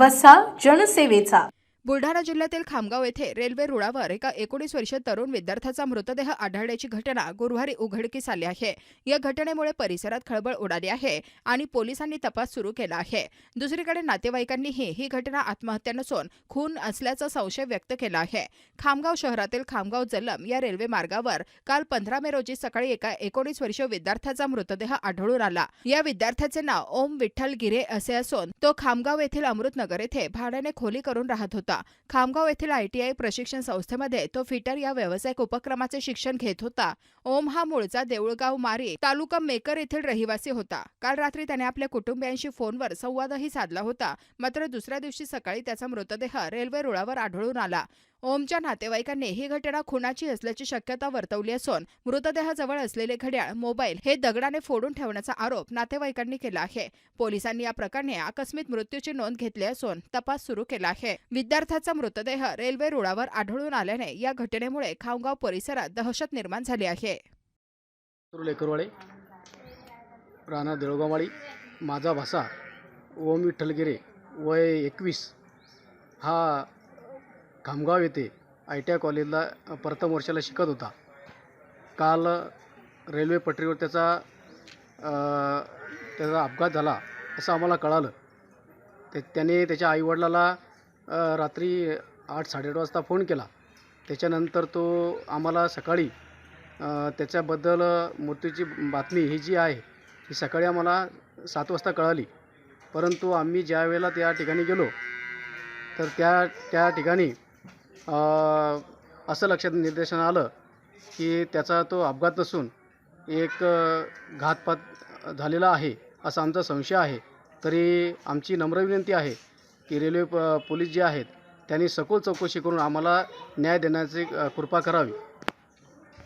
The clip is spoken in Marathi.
वसा जनसेवेचा. बुलढाणा जिल्ह्यातील खामगाव येथे रेल्वे रुळावर एका एकोणीस वर्षीय तरुण विद्यार्थ्याचा मृतदेह आढळल्याची घटना गुरुवारी उघडकीस आली आहे. या घटनेमुळे परिसरात खळबळ उडाली आहे आणि पोलिसांनी तपास सुरू केला आहे. दुसरीकडे नातेवाईकांनीही ही घटना आत्महत्या नसून खून असल्याचा संशय व्यक्त केला आहे. खामगाव शहरातील खामगाव जलम या रेल्वे मार्गावर काल पंधरा मे रोजी सकाळी एका एकोणीस वर्षीय विद्यार्थ्याचा मृतदेह आढळून आला. या विद्यार्थ्याचे नाव ओम विठ्ठल गिरे असे असून तो खामगाव येथील अमृतनगर येथे भाड्याने खोली करून राहत होता. खामगाव येथील आयटीआय प्रशिक्षण संस्थेमध्ये तो फिटर या व्यावसायिक उपक्रमाचे शिक्षण घेत होता. ओम हा मूळचा देऊळगाव मारी तालुका मेकर येथील रहिवासी होता. काल रात्री त्याने आपल्या कुटुंबियांशी फोनवर संवादही साधला होता. मात्र दुसऱ्या दिवशी सकाळी त्याचा मृतदेह रेल्वे रुळावर आढळून आला. ओमच्या नातेवाईकांनी ही घटना खुनाची असल्याची शक्यता वर्तवली असून मृतदेहाजवळ असलेले घड्याळ मोबाईल हे दगडाने फोडून ठेवण्याचा आरोप नातेवाईकांनी केला आहे. पोलिसांनी या प्रकरणी आकस्मिक मृत्यूची नोंद घेतली असून तपास सुरू केला आहे. विद्यार्थ्याचा मृतदेह रेल्वे रुळावर आढळून आल्याने या घटनेमुळे खामगाव परिसरात दहशत निर्माण झाली आहे. राणा देळगाववाडी माझा भासा ओम विठ्ठलगिरे वय एकवीस हा खामगाव येथे आय टी आय कॉलेजला प्रथम वर्षाला शिकत होता. काल रेल्वे पटरीवर त्याचा त्याचा अपघात झाला असं आम्हाला कळालं. ते त्याने त्याच्या आईवडिलाला रात्री आठ साडेआठ वाजता फोन केला. त्याच्यानंतर तो आम्हाला सकाळी त्याच्याबद्दल मृत्यूची बातमी ही जी आहे ही सकाळी आम्हाला सात वाजता कळाली. परंतु आम्ही ज्या वेळेला त्या ठिकाणी गेलो तर त्या त्या ठिकाणी असं लक्षात निदर्शन आलं की त्याचा तो अपघात नसून एक घातपात झालेला आहे असा आमचा संशय आहे. तरी आमची नम्र विनंती आहे की रेल्वे प पोलीस जे आहेत त्यांनी सखोल चौकशी करून आम्हाला न्याय देण्याची कृपा करावी.